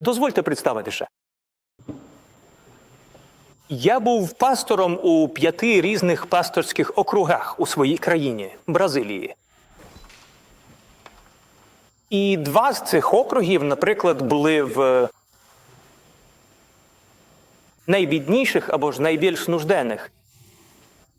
Дозвольте представити ще. Я був пастором у п'яти різних пасторських округах у своїй країні Бразилії. І два з цих округів, наприклад, були в найбідніших або ж найбільш нужденних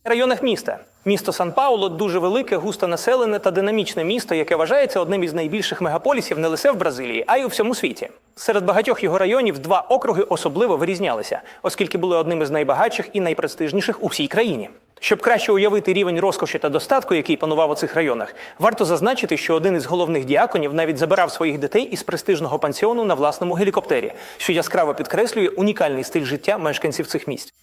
районах міста. Місто Сан-Пауло дуже велике, густонаселене та динамічне місто, яке вважається одним із найбільших мегаполісів не лише в Бразилії, а й у всьому світі. Серед багатьох його районів два округи особливо вирізнялися, оскільки були одним із найбагатших і найпрестижніших у всій країні. Щоб краще уявити рівень розкоші та достатку, який панував у цих районах, варто зазначити, що один із головних діаконів навіть забирав своїх дітей із престижного пансіону на власному гелікоптері, що яскраво підкреслює унікальний стиль життя мешканців цих місць.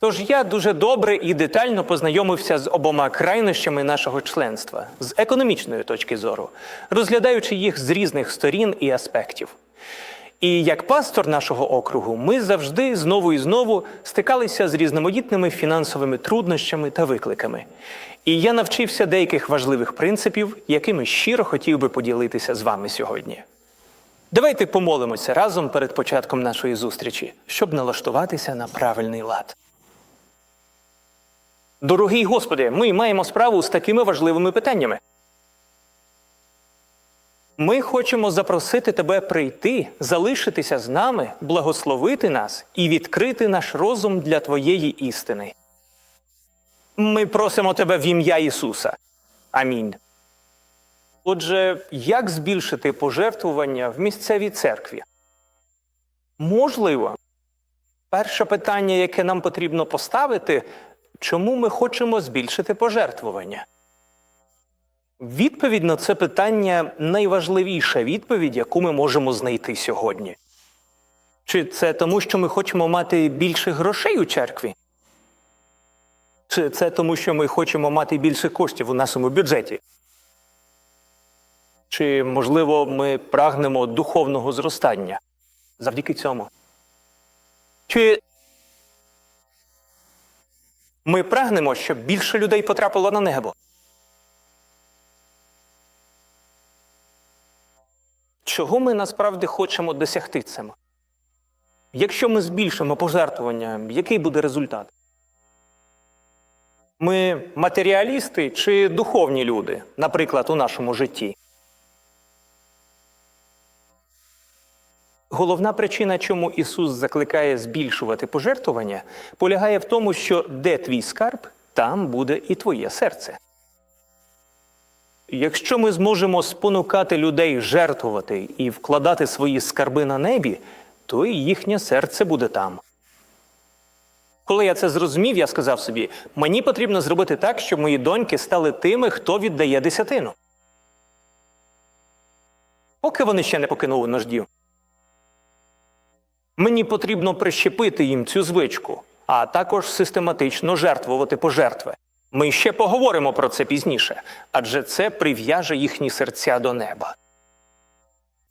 Тож я дуже добре і детально познайомився з обома крайнощами нашого членства з економічної точки зору, розглядаючи їх з різних сторін і аспектів. І як пастор нашого округу, ми завжди знову і знову стикалися з різноманітними фінансовими труднощами та викликами. І я навчився деяких важливих принципів, якими щиро хотів би поділитися з вами сьогодні. Давайте помолимося разом перед початком нашої зустрічі, щоб налаштуватися на правильний лад. Дорогий Господи, ми маємо справу з такими важливими питаннями. Ми хочемо запросити Тебе прийти, залишитися з нами, благословити нас і відкрити наш розум для Твоєї істини. Ми просимо Тебе в ім'я Ісуса. Амінь. Отже, як збільшити пожертвування в місцевій церкві? Можливо, перше питання, яке нам потрібно поставити, чому ми хочемо збільшити пожертвування? Відповідь на це питання найважливіша відповідь, яку ми можемо знайти сьогодні. Чи це тому, що ми хочемо мати більше грошей у церкві? Чи це тому, що ми хочемо мати більше коштів у нашому бюджеті? Чи, можливо, ми прагнемо духовного зростання завдяки цьому? Чи ми прагнемо, щоб більше людей потрапило на небо? Чого ми насправді хочемо досягти цим? Якщо ми збільшимо пожертвування, який буде результат? Ми матеріалісти чи духовні люди, наприклад, у нашому житті? Головна причина, чому Ісус закликає збільшувати пожертвування, полягає в тому, що де твій скарб, там буде і твоє серце. Якщо ми зможемо спонукати людей жертвувати і вкладати свої скарби на небі, то і їхнє серце буде там. Коли я це зрозумів, я сказав собі: мені потрібно зробити так, щоб мої доньки стали тими, хто віддає десятину. Поки вони ще не покинули наш дім. Мені потрібно прищепити їм цю звичку, а також систематично жертвувати пожертви. Ми ще поговоримо про це пізніше, адже це прив'яже їхні серця до неба.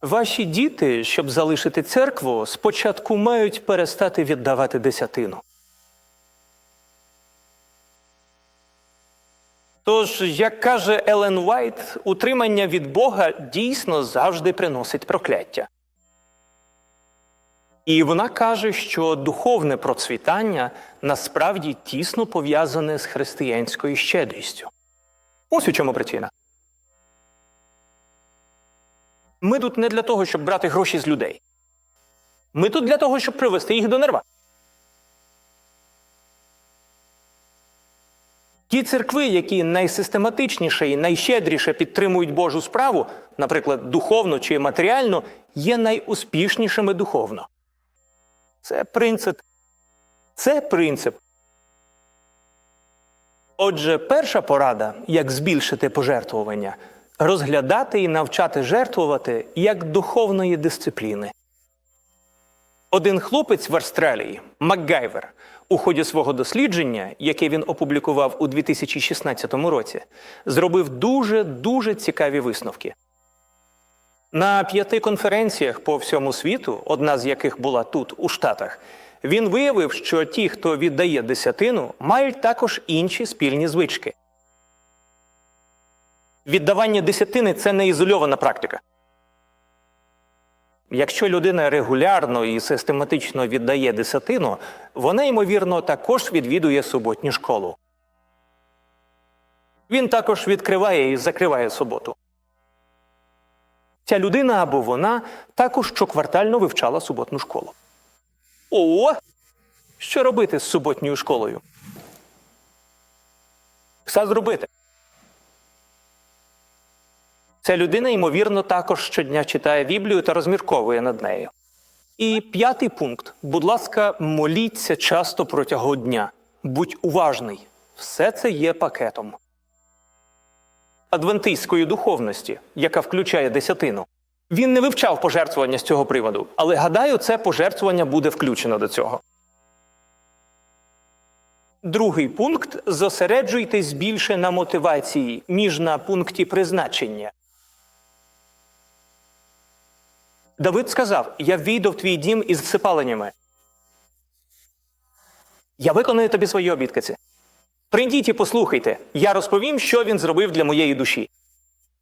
Ваші діти, щоб залишити церкву, спочатку мають перестати віддавати десятину. Тож, як каже Елен Вайт, утримання від Бога дійсно завжди приносить прокляття. І вона каже, що духовне процвітання насправді тісно пов'язане з християнською щедрістю. Ось у чому причина. Ми тут не для того, щоб брати гроші з людей. Ми тут для того, щоб привести їх до нерва. Ті церкви, які найсистематичніше і найщедріше підтримують Божу справу, наприклад, духовно чи матеріально, є найуспішнішими духовно. Це принцип. Це принцип. Отже, перша порада, як збільшити пожертвування, розглядати і навчати жертвувати як духовної дисципліни. Один хлопець в Австралії, Макгайвер, у ході свого дослідження, яке він опублікував у 2016 році, зробив дуже дуже цікаві висновки. На п'яти конференціях по всьому світу, одна з яких була тут, у Штатах, він виявив, що ті, хто віддає десятину, мають також інші спільні звички. Віддавання десятини це не ізольована практика. Якщо людина регулярно і систематично віддає десятину, вона, ймовірно, також відвідує суботню школу. Він також відкриває і закриває суботу. Ця людина або вона також щоквартально вивчала суботну школу. О! Що робити з суботньою школою? Все зробити. Ця людина, ймовірно, також щодня читає Біблію та розмірковує над нею. І п'ятий пункт. Будь ласка, моліться часто протягом дня. Будь уважний. Все це є пакетом. Адвентистської духовності, яка включає десятину. Він не вивчав пожертвування з цього приводу, але гадаю, це пожертвування буде включено до цього. Другий пункт зосереджуйтесь більше на мотивації, ніж на пункті призначення. Давид сказав: Я війду в твій дім із всипаленнями. Я виконую тобі свої обіткиці. Прийдіть і послухайте, я розповім, що він зробив для моєї душі.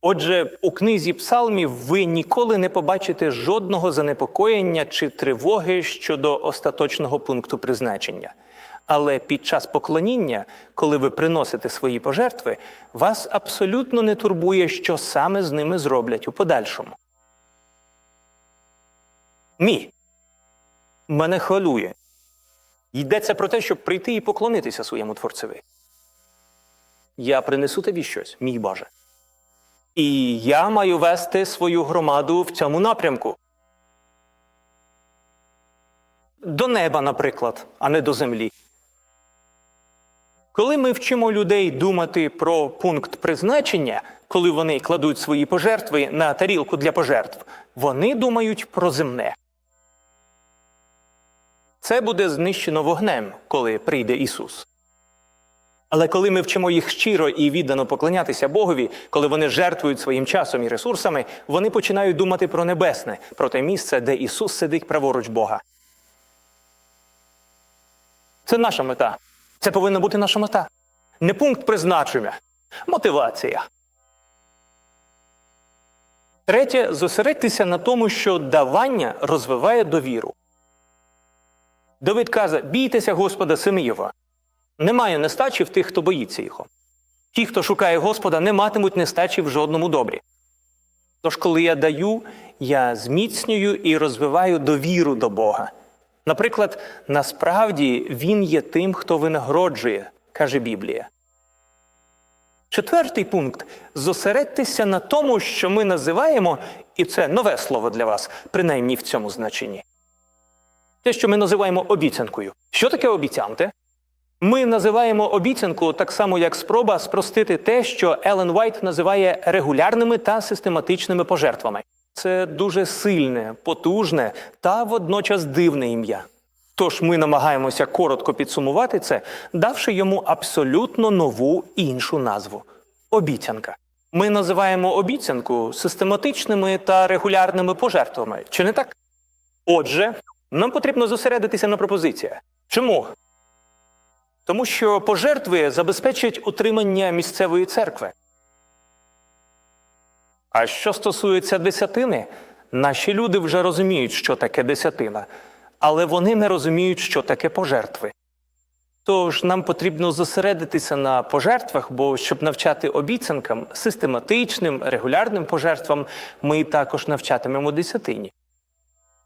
Отже, у книзі псалмів ви ніколи не побачите жодного занепокоєння чи тривоги щодо остаточного пункту призначення. Але під час поклоніння, коли ви приносите свої пожертви, вас абсолютно не турбує, що саме з ними зроблять у подальшому. Мій мене хвилює. Йдеться про те, щоб прийти і поклонитися своєму творцеві. Я принесу тобі щось, мій Боже. І я маю вести свою громаду в цьому напрямку. До неба, наприклад, а не до землі. Коли ми вчимо людей думати про пункт призначення, коли вони кладуть свої пожертви на тарілку для пожертв, вони думають про земне. Це буде знищено вогнем, коли прийде Ісус. Але коли ми вчимо їх щиро і віддано поклонятися Богові, коли вони жертвують своїм часом і ресурсами, вони починають думати про небесне, про те місце, де Ісус сидить праворуч Бога. Це наша мета. Це повинна бути наша мета. Не пункт призначення, мотивація. Третє, зосередьтеся на тому, що давання розвиває довіру. Давид каже: бійтеся Господа Симеєва. Немає нестачі в тих, хто боїться його. Ті, хто шукає Господа, не матимуть нестачі в жодному добрі. Тож, коли я даю, я зміцнюю і розвиваю довіру до Бога. Наприклад, насправді Він є тим, хто винагороджує, каже Біблія. Четвертий пункт зосередьтеся на тому, що ми називаємо, і це нове слово для вас, принаймні в цьому значенні. Те, що ми називаємо обіцянкою. Що таке обіцянти? Ми називаємо обіцянку так само, як спроба спростити те, що Елен Вайт називає регулярними та систематичними пожертвами. Це дуже сильне, потужне та водночас дивне ім'я. Тож ми намагаємося коротко підсумувати це, давши йому абсолютно нову іншу назву обіцянка. Ми називаємо обіцянку систематичними та регулярними пожертвами. Чи не так? Отже, нам потрібно зосередитися на пропозиціях. Чому? Тому що пожертви забезпечать утримання місцевої церкви. А що стосується десятини, наші люди вже розуміють, що таке десятина, але вони не розуміють, що таке пожертви. Тож нам потрібно зосередитися на пожертвах, бо щоб навчати обіцянкам, систематичним, регулярним пожертвам, ми також навчатимемо десятині.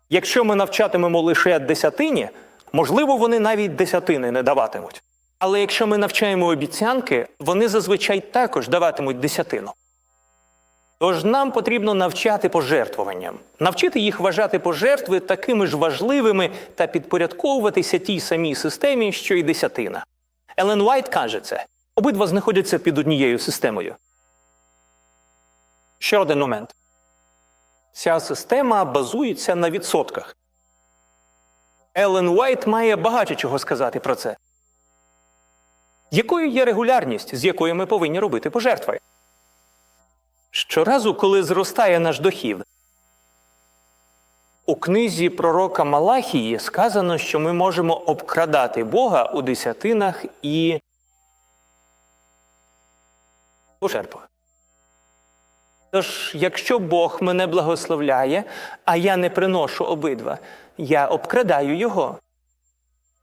Якщо ми навчатимемо лише десятині, можливо, вони навіть десятини не даватимуть. Але якщо ми навчаємо обіцянки, вони зазвичай також даватимуть десятину. Тож нам потрібно навчати пожертвуванням, навчити їх вважати пожертви такими ж важливими та підпорядковуватися тій самій системі, що й десятина. Елен Вайт каже це. Обидва знаходяться під однією системою. Ще один момент. Ця система базується на відсотках. Елен Уайт має багато чого сказати про це. Якою є регулярність, з якою ми повинні робити пожертви? Щоразу, коли зростає наш дохід, у книзі пророка Малахії сказано, що ми можемо обкрадати Бога у десятинах і пожертвах. Тож, якщо Бог мене благословляє, а я не приношу обидва, я обкрадаю його.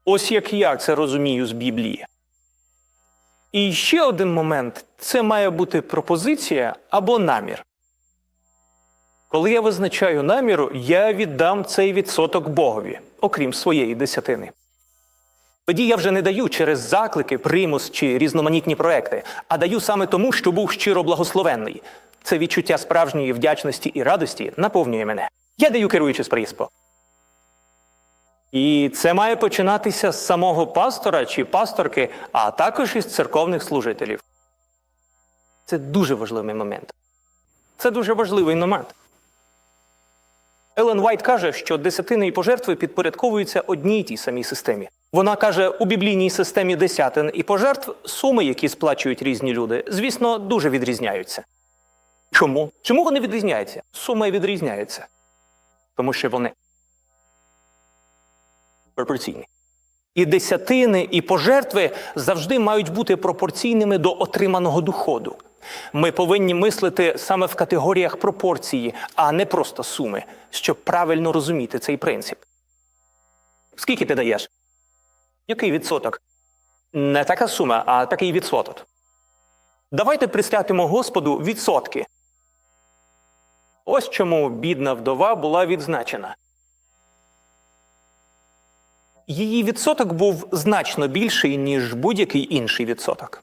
Ось як я це розумію з Біблії. І ще один момент це має бути пропозиція або намір. Коли я визначаю наміру, я віддам цей відсоток Богові, окрім своєї десятини. Тоді я вже не даю через заклики, примус чи різноманітні проекти, а даю саме тому, що був щиро благословенний. Це відчуття справжньої вдячності і радості наповнює мене. Я даю керуючи з приспо. І це має починатися з самого пастора чи пасторки, а також із церковних служителів. Це дуже важливий момент. Це дуже важливий момент. Елен Вайт каже, що десятини і пожертви підпорядковуються одній тій самій системі. Вона каже, у біблійній системі десятин і пожертв суми, які сплачують різні люди, звісно, дуже відрізняються. Чому? Чому вони відрізняються? Суми відрізняються. Тому що вони пропорційні. І десятини, і пожертви завжди мають бути пропорційними до отриманого доходу. Ми повинні мислити саме в категоріях пропорції, а не просто суми, щоб правильно розуміти цей принцип. Скільки ти даєш? Який відсоток? Не така сума, а такий відсоток. Давайте присвятимо Господу відсотки. Ось чому бідна вдова була відзначена. Її відсоток був значно більший, ніж будь-який інший відсоток.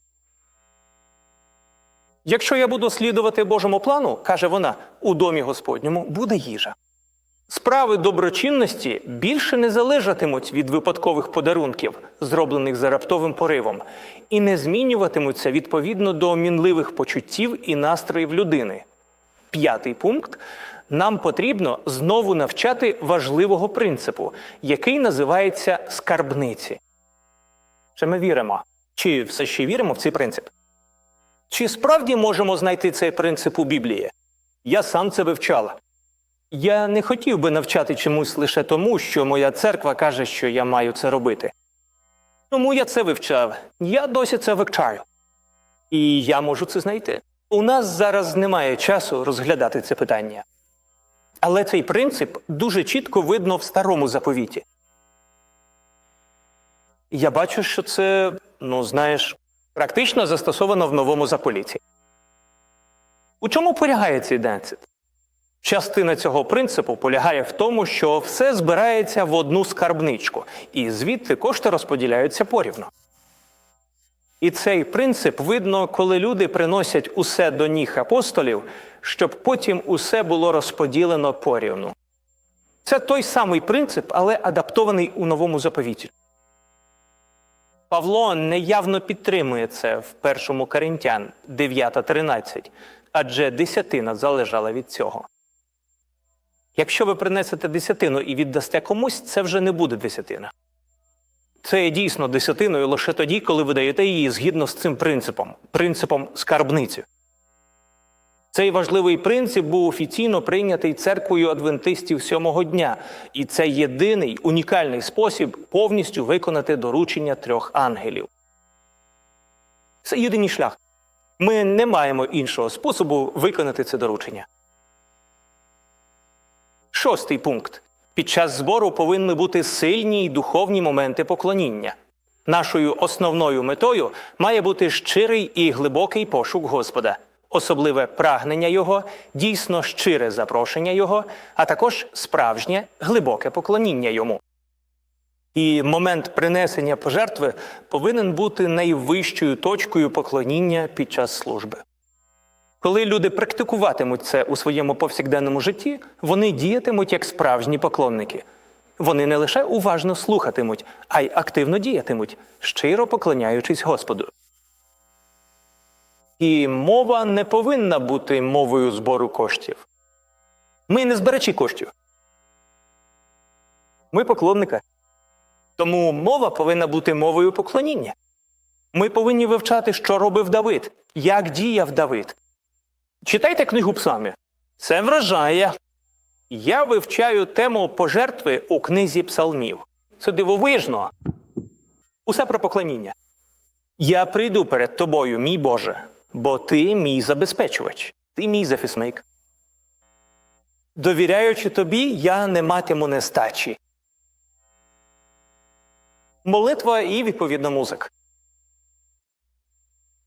Якщо я буду слідувати Божому плану, каже вона, у домі Господньому буде їжа. Справи доброчинності більше не залежатимуть від випадкових подарунків, зроблених за раптовим поривом, і не змінюватимуться відповідно до мінливих почуттів і настроїв людини. П'ятий пункт нам потрібно знову навчати важливого принципу, який називається скарбниці. Чи ми віримо? Чи все ще віримо в цей принцип? Чи справді можемо знайти цей принцип у Біблії? Я сам це вивчала. Я не хотів би навчати чомусь лише тому, що моя церква каже, що я маю це робити. Тому я це вивчав. Я досі це вивчаю. І я можу це знайти. У нас зараз немає часу розглядати це питання. Але цей принцип дуже чітко видно в старому заповіті. Я бачу, що це, ну знаєш, практично застосовано в новому заполіті. У чому полягає цей денцит? Частина цього принципу полягає в тому, що все збирається в одну скарбничку, і звідти кошти розподіляються порівну. І цей принцип видно, коли люди приносять усе до ніг апостолів, щоб потім усе було розподілено порівну. Це той самий принцип, але адаптований у новому заповіті. Павло неявно підтримує це в першому Коринтян 9.13, адже десятина залежала від цього. Якщо ви принесете десятину і віддасте комусь, це вже не буде десятина. Це є дійсно десятиною лише тоді, коли ви даєте її згідно з цим принципом принципом скарбниці. Цей важливий принцип був офіційно прийнятий церквою адвентистів сьомого дня, і це єдиний унікальний спосіб повністю виконати доручення трьох ангелів. Це єдиний шлях. Ми не маємо іншого способу виконати це доручення. Шостий пункт. Під час збору повинні бути сильні й духовні моменти поклоніння. Нашою основною метою має бути щирий і глибокий пошук Господа, особливе прагнення Його, дійсно щире запрошення Його, а також справжнє глибоке поклоніння йому. І момент принесення пожертви повинен бути найвищою точкою поклоніння під час служби. Коли люди практикуватимуть це у своєму повсякденному житті, вони діятимуть як справжні поклонники. Вони не лише уважно слухатимуть, а й активно діятимуть, щиро поклоняючись Господу. І мова не повинна бути мовою збору коштів. Ми не збирачі коштів. Ми поклонника. Тому мова повинна бути мовою поклоніння. Ми повинні вивчати, що робив Давид, як діяв Давид. Читайте книгу псамі. Це вражає. Я вивчаю тему пожертви у книзі псалмів. Це дивовижно. Усе про поклоніння. Я прийду перед тобою, мій Боже, бо ти мій забезпечувач. Ти мій захисник. Довіряючи тобі, я не матиму нестачі. Молитва і відповідна музика.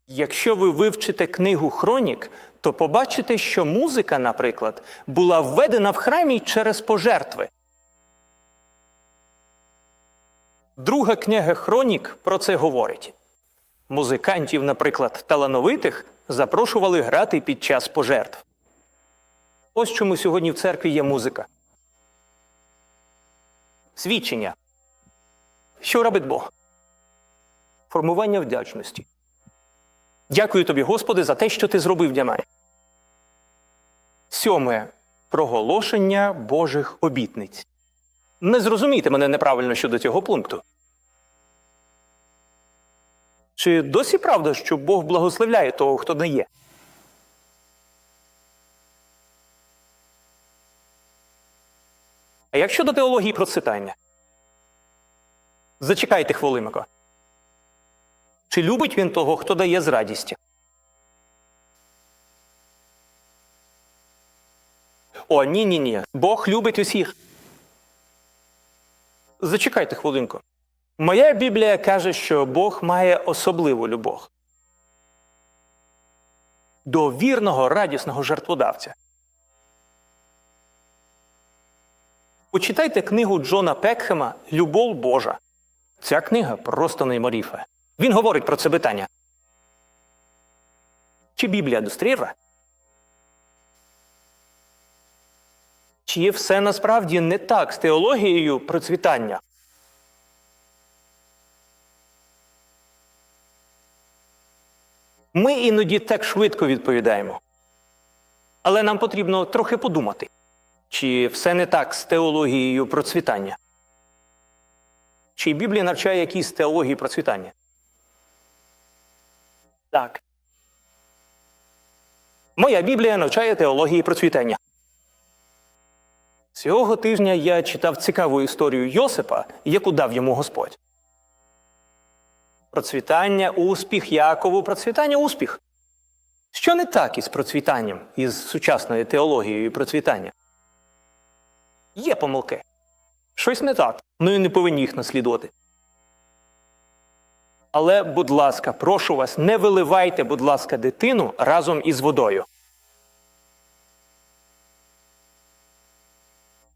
Якщо ви вивчите книгу Хронік, то побачите, що музика, наприклад, була введена в храмі через пожертви. Друга книга Хронік про це говорить. Музикантів, наприклад, талановитих запрошували грати під час пожертв. Ось чому сьогодні в церкві є музика. Свідчення. Що робить Бог? Формування вдячності. Дякую тобі, Господи, за те, що ти зробив для мене. Сьоме проголошення Божих обітниць. Не зрозумійте мене неправильно щодо цього пункту. Чи досі правда, що Бог благословляє того, хто дає? А як щодо теології процвітання? Зачекайте хвилинку. Чи любить він того, хто дає з радістю? О, ні, ні, ні. Бог любить усіх. Зачекайте хвилинку. Моя Біблія каже, що Бог має особливу любов. До вірного, радісного жертводавця. Почитайте книгу Джона Пекхема Любов Божа. Ця книга просто нейморіфа. Він говорить про це питання. Чи Біблія достріра? Чи все насправді не так з теологією процвітання? Ми іноді так швидко відповідаємо. Але нам потрібно трохи подумати, чи все не так з теологією процвітання? Чи Біблія навчає якісь теології процвітання? Так. Моя Біблія навчає теології процвітання. Цього тижня я читав цікаву історію Йосипа, яку дав йому Господь. Процвітання, успіх, Якову, процвітання, успіх. Що не так із процвітанням, із сучасною теологією процвітання? Є помилки. Щось не так. Ну і не повинні їх наслідувати. Але, будь ласка, прошу вас, не виливайте, будь ласка, дитину разом із водою.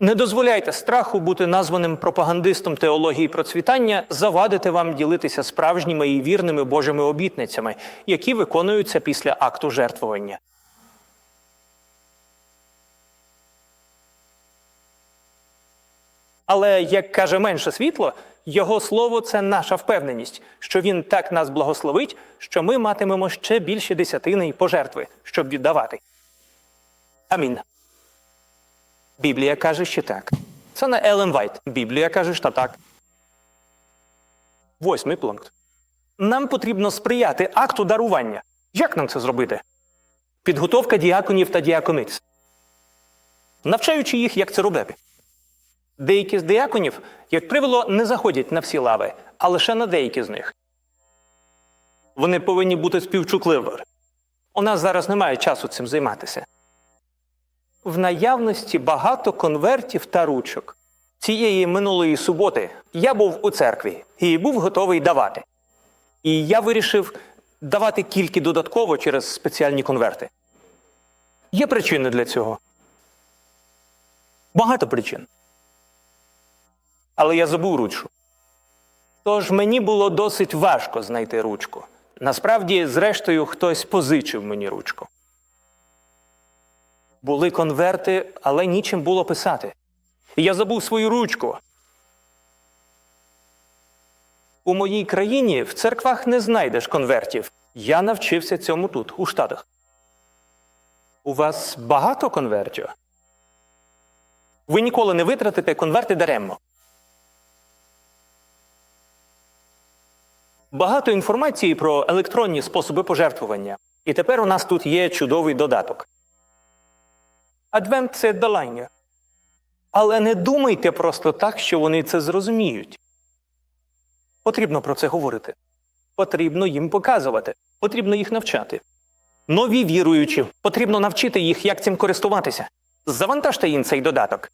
Не дозволяйте страху бути названим пропагандистом теології процвітання, завадити вам ділитися справжніми і вірними Божими обітницями, які виконуються після акту жертвування. Але як каже менше світло, його слово це наша впевненість, що він так нас благословить, що ми матимемо ще більше десятини й пожертви, щоб віддавати. Амінь. Біблія каже, що так. Це не Елен Вайт. Біблія каже, що так. Восьмий пункт. Нам потрібно сприяти акту дарування. Як нам це зробити? Підготовка діаконів та діакониць. Навчаючи їх, як це робити. Деякі з діаконів, як правило, не заходять на всі лави, а лише на деякі з них. Вони повинні бути співчутливими. У нас зараз немає часу цим займатися. В наявності багато конвертів та ручок. Цієї минулої суботи я був у церкві і був готовий давати. І я вирішив давати кілька додатково через спеціальні конверти. Є причини для цього. Багато причин. Але я забув ручку. Тож мені було досить важко знайти ручку. Насправді, зрештою, хтось позичив мені ручку. Були конверти, але нічим було писати. І я забув свою ручку. У моїй країні в церквах не знайдеш конвертів. Я навчився цьому тут, у Штатах. У вас багато конвертів? Ви ніколи не витратите конверти даремно. Багато інформації про електронні способи пожертвування. І тепер у нас тут є чудовий додаток. Адвент це долання. Але не думайте просто так, що вони це зрозуміють. Потрібно про це говорити. Потрібно їм показувати. Потрібно їх навчати. Нові віруючі. Потрібно навчити їх, як цим користуватися. Завантажте їм цей додаток.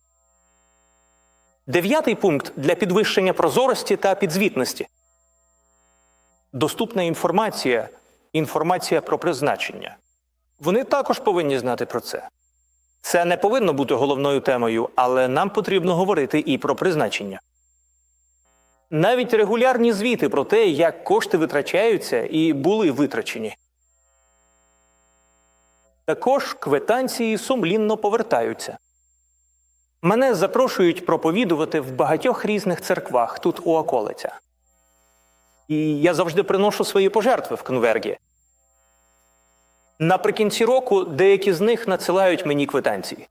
Дев'ятий пункт для підвищення прозорості та підзвітності. Доступна інформація, інформація про призначення. Вони також повинні знати про це. Це не повинно бути головною темою, але нам потрібно говорити і про призначення. Навіть регулярні звіти про те, як кошти витрачаються і були витрачені. Також квитанції сумлінно повертаються. Мене запрошують проповідувати в багатьох різних церквах тут у околицях. І я завжди приношу свої пожертви в конвергі. Наприкінці року деякі з них надсилають мені квитанції.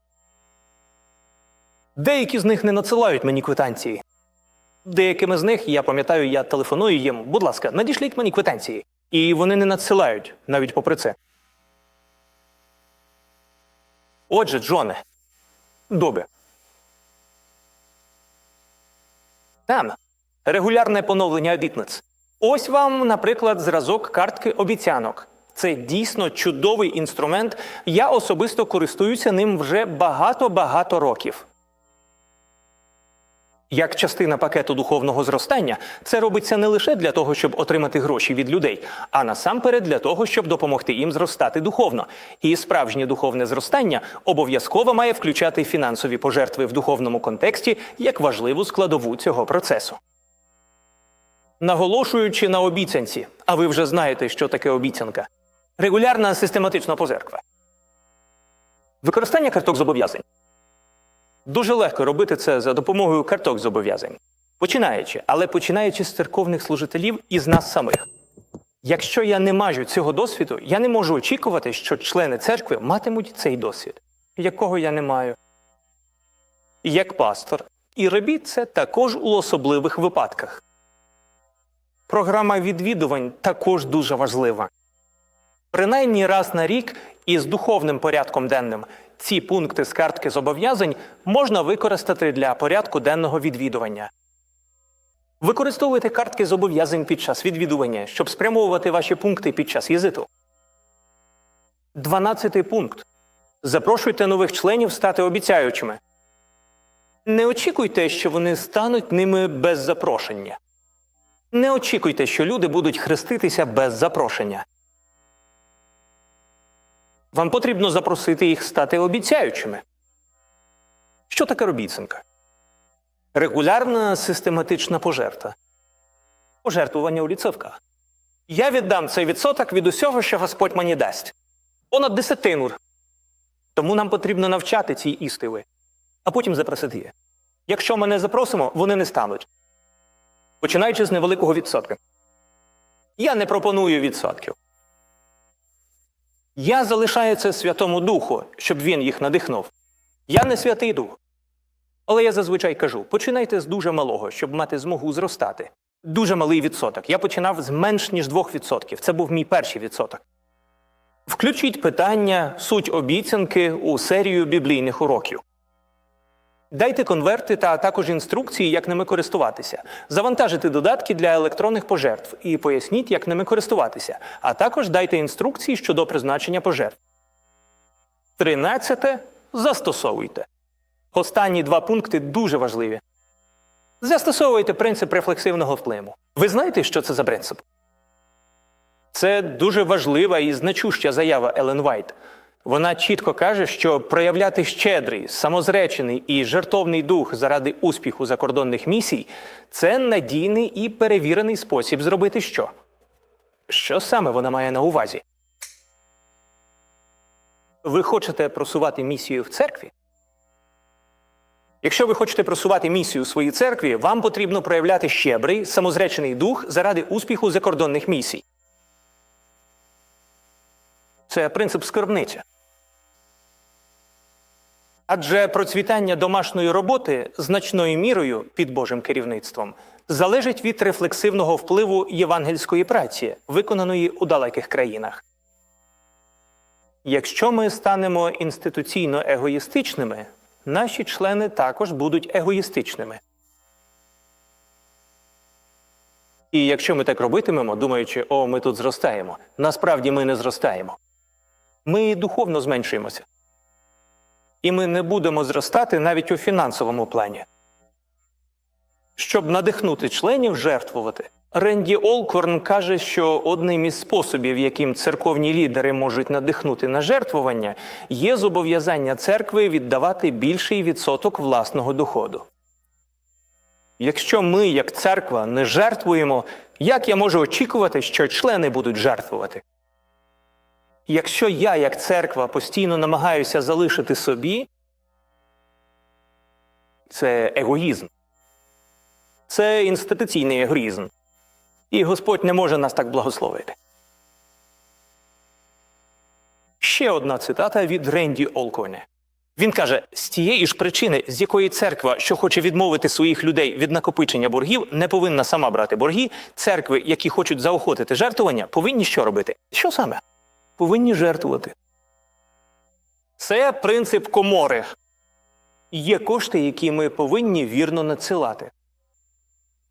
Деякі з них не надсилають мені квитанції. Деякими з них, я пам'ятаю, я телефоную їм, будь ласка, надішліть мені квитанції. І вони не надсилають, навіть попри це. Отже, Джоне, добре. Там регулярне поновлення обітниць. Ось вам, наприклад, зразок картки обіцянок. Це дійсно чудовий інструмент. Я особисто користуюся ним вже багато-багато років. Як частина пакету духовного зростання, це робиться не лише для того, щоб отримати гроші від людей, а насамперед для того, щоб допомогти їм зростати духовно. І справжнє духовне зростання обов'язково має включати фінансові пожертви в духовному контексті як важливу складову цього процесу. Наголошуючи на обіцянці, а ви вже знаєте, що таке обіцянка. Регулярна систематична позерква. Використання карток зобов'язань. Дуже легко робити це за допомогою карток зобов'язань. Починаючи, але починаючи з церковних служителів і з нас самих. Якщо я не мажу цього досвіду, я не можу очікувати, що члени церкви матимуть цей досвід, якого я не маю. Як пастор. І робіть це також у особливих випадках. Програма відвідувань також дуже важлива. Принаймні раз на рік із духовним порядком денним ці пункти з картки зобов'язань можна використати для порядку денного відвідування. Використовуйте картки зобов'язань під час відвідування, щоб спрямовувати ваші пункти під час візиту. Дванадцятий пункт. Запрошуйте нових членів стати обіцяючими. Не очікуйте, що вони стануть ними без запрошення. Не очікуйте, що люди будуть хреститися без запрошення. Вам потрібно запросити їх стати обіцяючими. Що таке обіцянка? Регулярна систематична пожертва. Пожертвування у ліцевках. Я віддам цей відсоток від усього, що Господь мені дасть. Понад десятину. Тому нам потрібно навчати ці істиви, а потім запросити. Якщо ми не запросимо, вони не стануть. Починаючи з невеликого відсотка. Я не пропоную відсотків. Я залишаю це Святому Духу, щоб він їх надихнув. Я не святий дух. Але я зазвичай кажу: починайте з дуже малого, щоб мати змогу зростати. Дуже малий відсоток. Я починав з менш ніж 2%. Це був мій перший відсоток. Включіть питання, суть обіцянки у серію біблійних уроків. Дайте конверти та також інструкції, як ними користуватися. Завантажити додатки для електронних пожертв і поясніть, як ними користуватися. А також дайте інструкції щодо призначення пожертв. Тринадцяте. Застосовуйте. Останні два пункти дуже важливі. Застосовуйте принцип рефлексивного впливу. Ви знаєте, що це за принцип? Це дуже важлива і значуща заява Елен Вайт. Вона чітко каже, що проявляти щедрий, самозречений і жертовний дух заради успіху закордонних місій це надійний і перевірений спосіб зробити що? Що саме вона має на увазі? Ви хочете просувати місію в церкві? Якщо ви хочете просувати місію у своїй церкві, вам потрібно проявляти щедрий, самозречений дух заради успіху закордонних місій. Це принцип скарбниця. Адже процвітання домашньої роботи значною мірою під Божим керівництвом залежить від рефлексивного впливу євангельської праці, виконаної у далеких країнах. Якщо ми станемо інституційно егоїстичними, наші члени також будуть егоїстичними. І якщо ми так робитимемо, думаючи, о, ми тут зростаємо, насправді ми не зростаємо. ми духовно зменшуємося. І ми не будемо зростати навіть у фінансовому плані. Щоб надихнути членів жертвувати, Ренді Олкорн каже, що одним із способів, яким церковні лідери можуть надихнути на жертвування, є зобов'язання церкви віддавати більший відсоток власного доходу. Якщо ми, як церква, не жертвуємо, як я можу очікувати, що члени будуть жертвувати? Якщо я, як церква, постійно намагаюся залишити собі, це егоїзм. Це інституційний егоїзм. І Господь не може нас так благословити. Ще одна цитата від Ренді Олконе. Він каже: з тієї ж причини, з якої церква, що хоче відмовити своїх людей від накопичення боргів, не повинна сама брати борги, церкви, які хочуть заохотити жертвування, повинні що робити? Що саме? Повинні жертвувати. Це принцип комори. Є кошти, які ми повинні вірно надсилати.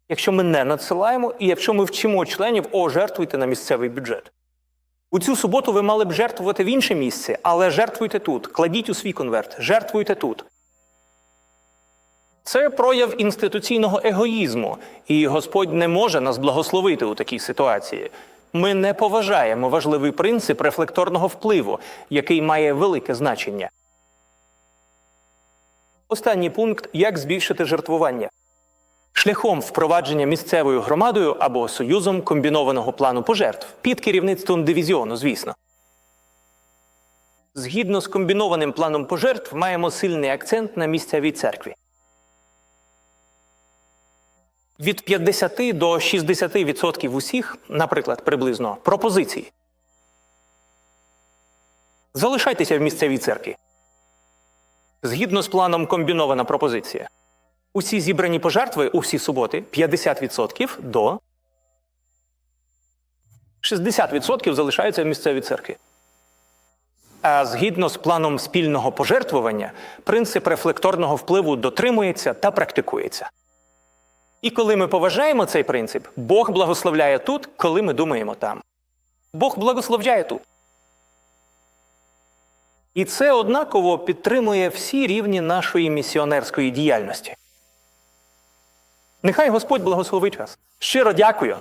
Якщо ми не надсилаємо, і якщо ми вчимо членів, о, жертвуйте на місцевий бюджет. У цю суботу ви мали б жертвувати в інше місце, але жертвуйте тут, кладіть у свій конверт, жертвуйте тут. Це прояв інституційного егоїзму, і Господь не може нас благословити у такій ситуації. Ми не поважаємо важливий принцип рефлекторного впливу, який має велике значення. Останній пункт як збільшити жертвування. Шляхом впровадження місцевою громадою або союзом комбінованого плану пожертв під керівництвом дивізіону, звісно. Згідно з комбінованим планом пожертв маємо сильний акцент на місцевій церкві. Від 50 до 60% усіх, наприклад, приблизно пропозицій. Залишайтеся в місцевій церкві. Згідно з планом комбінована пропозиція. Усі зібрані пожертви усі суботи 50% до 60% залишаються в місцевій церкві. А згідно з планом спільного пожертвування, принцип рефлекторного впливу дотримується та практикується. І коли ми поважаємо цей принцип, Бог благословляє тут, коли ми думаємо там. Бог благословляє тут. І це однаково підтримує всі рівні нашої місіонерської діяльності. Нехай Господь благословить вас. Щиро дякую.